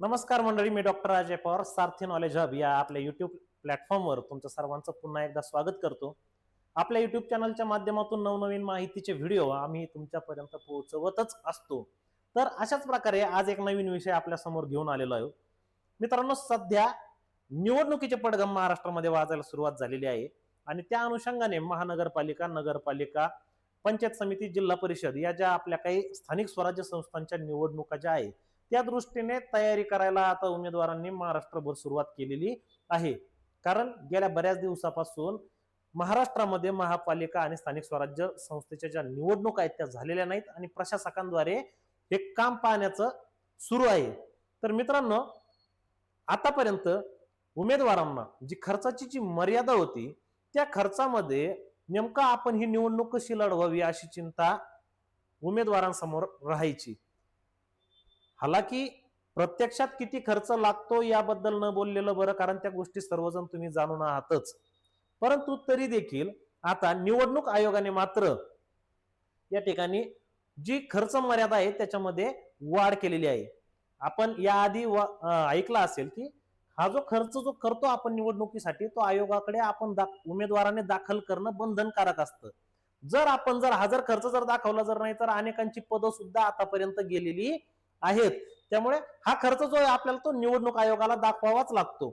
नमस्कार मंडळी मी doctor Ajay Pawar Sarathi knowledge hub या आपल्या युट्यूब प्लॅटफॉर्मवर तुमचं सर्वांचं पुन्हा एकदा स्वागत करतो. आपल्या युट्यूब चॅनलच्या माध्यमातून नवनवीन माहितीचे व्हिडिओ आम्ही तुमच्यापर्यंत पोहोचवतच असतो. तर अशाच प्रकारे आज एक नवीन विषय आपल्यासमोर घेऊन आलेलो आहे मित्रांनो सध्या निवडणुकीचे पडगम महाराष्ट्रामध्ये वाजायला सुरुवात झालेली आहे आणि त्या अनुषंगाने महानगरपालिका नगरपालिका पंचायत समिती जिल्हा परिषद या ज्या आपल्या काही स्थानिक स्वराज्य संस्थांच्या निवडणुका ज्या आहेत त्या दृष्टीने तयारी करायला आता उमेदवारांनी महाराष्ट्रभर सुरुवात केलेली आहे. कारण गेल्या बऱ्याच दिवसापासून महाराष्ट्रामध्ये महापालिका आणि स्थानिक स्वराज्य संस्थेच्या ज्या निवडणुका आहेत त्या झालेल्या नाहीत आणि प्रशासकांद्वारे हे काम पाहण्याचं सुरू आहे. तर मित्रांनो आतापर्यंत उमेदवारांना जी खर्चाची जी मर्यादा होती त्या खर्चामध्ये नेमका आपण ही निवडणूक कशी लढवावी अशी चिंता उमेदवारांसमोर राहायची. हालाकी प्रत्यक्षात किती खर्च लागतो याबद्दल न बोललेलं बरं कारण त्या गोष्टी सर्वजण तुम्ही जाणून आहातच. परंतु तरी देखील आता निवडणूक आयोगाने मात्र या ठिकाणी जी खर्च मर्यादा आहे त्याच्यामध्ये वाढ केलेली आहे. आपण याआधी व- ऐकलं असेल की हा जो खर्च जो करतो आपण निवडणुकीसाठी तो आयोगाकडे आपण दा उमेदवाराने दाखल करणं बंधनकारक असतं. जर आपण जर हा जर खर्च जर दाखवला जर नाही तर अनेकांची पदं सुद्धा आतापर्यंत गेलेली आहेत. त्यामुळे हा खर्च जो आहे आपल्याला तो निवडणूक आयोगाला दाखवावाच लागतो.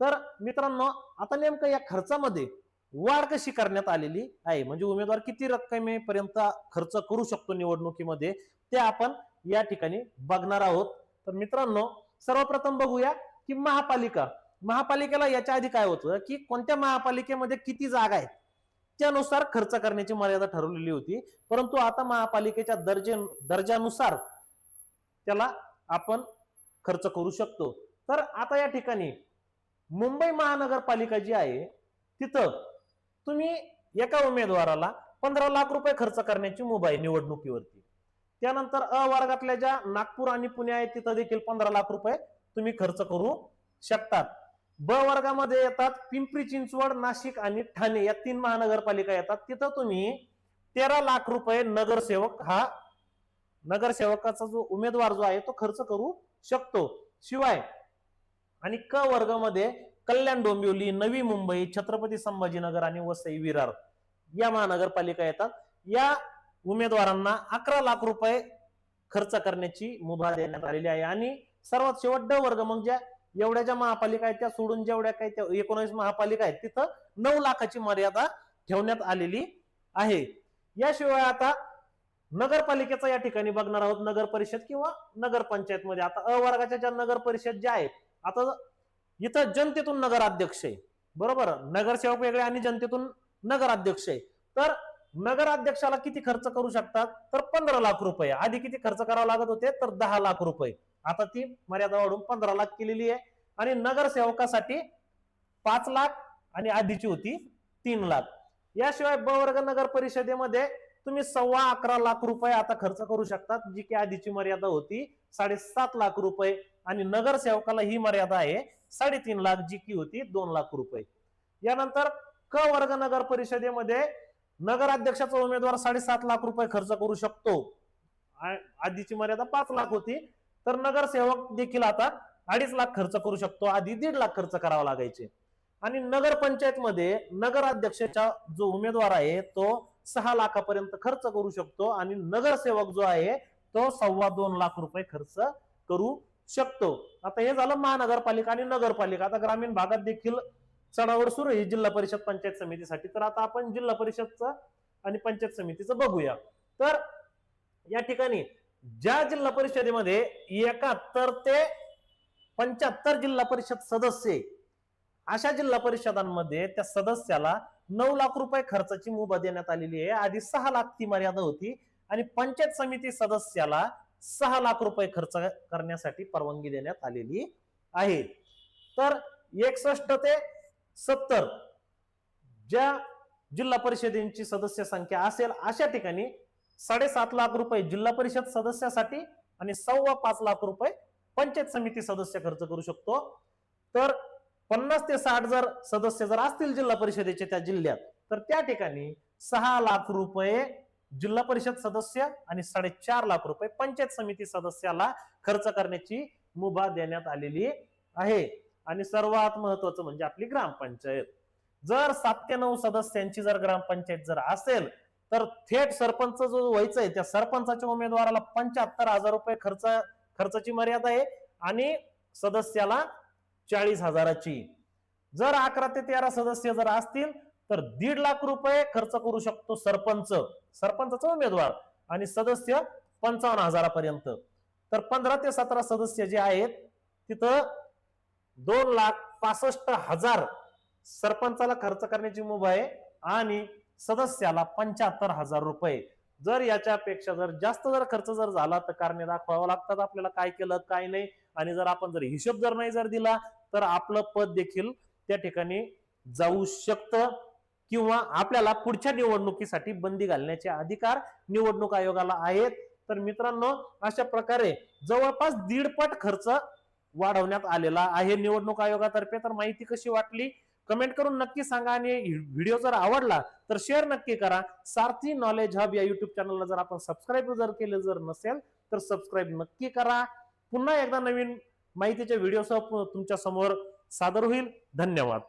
तर मित्रांनो आता नेमकं या खर्चामध्ये वाढ कशी करण्यात आलेली आहे? म्हणजे उमेदवार किती रक्कमेपर्यंत खर्च करू शकतो निवडणुकीमध्ये? ते आपण या ठिकाणी बघणार आहोत. तर मित्रांनो सर्वप्रथम बघूया की महापालिका महापालिकेला याच्या आधी काय होतं की कोणत्या महापालिकेमध्ये किती जागा आहेत? त्यानुसार खर्च करण्याची मर्यादा ठरवलेली होती. परंतु आता महापालिकेच्या दर्जे दर्जानुसार त्याला आपण खर्च करू शकतो. तर आता या ठिकाणी मुंबई महानगरपालिका जी आहे तिथं तुम्ही एका उमेदवाराला पंधरा लाख रुपये खर्च करण्याची मुभा आहे निवडणुकीवरती. त्यानंतर अ वर्गातल्या ज्या नागपूर आणि पुणे आहेत तिथं देखील पंधरा लाख रुपये तुम्ही खर्च करू शकतात. ब वर्गामध्ये येतात पिंपरी चिंचवड नाशिक आणि ठाणे या तीन महानगरपालिका येतात. तिथं तुम्ही तेरा लाख रुपये नगरसेवक हा नगरसेवकाचा जो उमेदवार जो आहे तो खर्च करू शकतो. शिवाय आणि क वर्गामध्ये कल्याण डोंबिवली नवी मुंबई छत्रपती संभाजीनगर आणि वसई विरार या महानगरपालिका येतात. या उमेदवारांना अकरा लाख रुपये खर्च करण्याची मुभा देण्यात आलेली आहे. आणि सर्वात शेवट ड वर्ग मग ज्या एवढ्या ज्या महापालिका आहेत त्या सोडून जेवढ्या काही त्या एकोणीस महापालिका आहेत तिथं नऊ लाखाची मर्यादा ठेवण्यात आलेली आहे. याशिवाय आता नगरपालिकेचा या ठिकाणी बघणार आहोत नगर परिषद किंवा नगर पंचायत मध्ये आता अ वर्गाच्या ज्या नगर परिषद ज्या आहेत आता इथं जनतेतून नगराध्यक्ष आहे. बरोबर? नगरसेवक वेगळे आणि जनतेतून नगराध्यक्ष आहे. तर नगराध्यक्षाला किती खर्च करू शकतात? तर पंधरा लाख रुपये. आधी किती खर्च करावा लागत होते? तर दहा लाख रुपये. आता ती मर्यादा वाढून पंधरा लाख केलेली आहे. आणि नगरसेवकासाठी पाच लाख आणि आधीची होती तीन लाख. याशिवाय ब वर्ग नगर परिषदेमध्ये तुम्ही सव्वा अकरा लाख रुपये आता खर्च करू शकतात जी की आधीची मर्यादा होती साडेसात लाख रुपये. आणि नगरसेवकाला ही मर्यादा आहे साडेतीन लाख जी की होती दोन लाख रुपये. यानंतर क वर्ग नगर परिषदेमध्ये नगराध्यक्षाचा उमेदवार साडेसात लाख रुपये खर्च करू शकतो. आधीची मर्यादा पाच लाख होती. तर नगरसेवक देखील आता अडीच लाख खर्च करू शकतो आधी दीड लाख खर्च करावा लागायचे. आणि नगर पंचायत नगराध्यक्षाचा जो उमेदवार आहे तो सहा लाखापर्यंत खर्च करू शकतो आणि नगरसेवक जो आहे तो सव्वा दोन लाख रुपये खर्च करू शकतो. आता हे झालं महानगरपालिका आणि नगरपालिका. आता ग्रामीण भागात देखील चढावर सुरू आहे. जिल्हा परिषद पंचायत समितीसाठी. तर आता आपण जिल्हा परिषदचं आणि पंचायत समितीचं बघूया. तर या ठिकाणी ज्या जिल्हा परिषदेमध्ये एकाहत्तर ते पंच्याहत्तर जिल्हा परिषद सदस्य अशा जिल्हा परिषदांमध्ये त्या सदस्याला नऊ लाख रुपये खर्चाची मुभा देण्यात आलेली आहे. आधी सहा लाख ती मर्यादा होती आणि पंचायत समिती सदस्याला सहा लाख रुपये खर्च करण्यासाठी परवानगी देण्यात आलेली आहे. तर एकसष्ट ते सत्तर ज्या जिल्हा परिषदेची सदस्य संख्या असेल अशा ठिकाणी साडेसात लाख रुपये जिल्हा परिषद सदस्यासाठी आणि सव्वा पाच लाख रुपये पंचायत समिती सदस्य खर्च करू शकतो. तर पन्नास ते साठ जर सदस्य जर असतील जिल्हा परिषदेचे त्या जिल्ह्यात तर त्या ठिकाणी सहा लाख रुपये जिल्हा परिषद सदस्य आणि साडेचार लाख रुपये पंचायत समिती सदस्याला खर्च करण्याची मुभा देण्यात आलेली आहे. आणि सर्वात महत्वाचं म्हणजे आपली ग्रामपंचायत. जर सात ते नऊ सदस्यांची जर ग्रामपंचायत जर असेल तर थेट सरपंच जो व्हायचं आहे त्या सरपंचाच्या उमेदवाराला पंच्याहत्तर हजार रुपये खर्च खर्चाची मर्यादा आहे. आणि सदस्याला चाळीस हजाराची. जर अकरा ते तेरा सदस्य जर असतील तर दीड लाख रुपये खर्च करू शकतो सरपंच. सरपंचाचा उमेदवार आणि सदस्य पंचावन्न हजारापर्यंत. तर पंधरा ते सतरा सदस्य जे आहेत तिथं दोन लाख पासष्ट हजार सरपंचाला खर्च करण्याची मुभा आहे आणि सदस्याला पंच्याहत्तर हजार रुपये. जर याच्यापेक्षा जर जास्त जर खर्च जर झाला तर कारणे दाखवावं लागतात आपल्याला काय केलं काय नाही. आणि जर आपण जर हिशोब जर नाही जर दिला तर आपलं पद देखील त्या ठिकाणी जाऊ शकतं किंवा आपल्याला पुढच्या निवडणुकीसाठी बंदी घालण्याचे अधिकार निवडणूक आयोगाला आहेत. तर मित्रांनो अशा प्रकारे जवळपास दीडपट खर्च वाढवण्यात आलेला आहे निवडणूक आयोगातर्फे. तर माहिती कशी वाटली? कमेंट करून नक्की सांगा आणि व्हिडिओ जर आवडला तर शेअर नक्की करा. सारथी नॉलेज हब या युट्यूब चॅनलला जर आपण सबस्क्राईब जर केलं जर नसेल तर सबस्क्राईब नक्की करा. पुन्हा एकदा नवीन माहितीच्या व्हिडिओसह तुमच्यासमोर सादर होईल. धन्यवाद.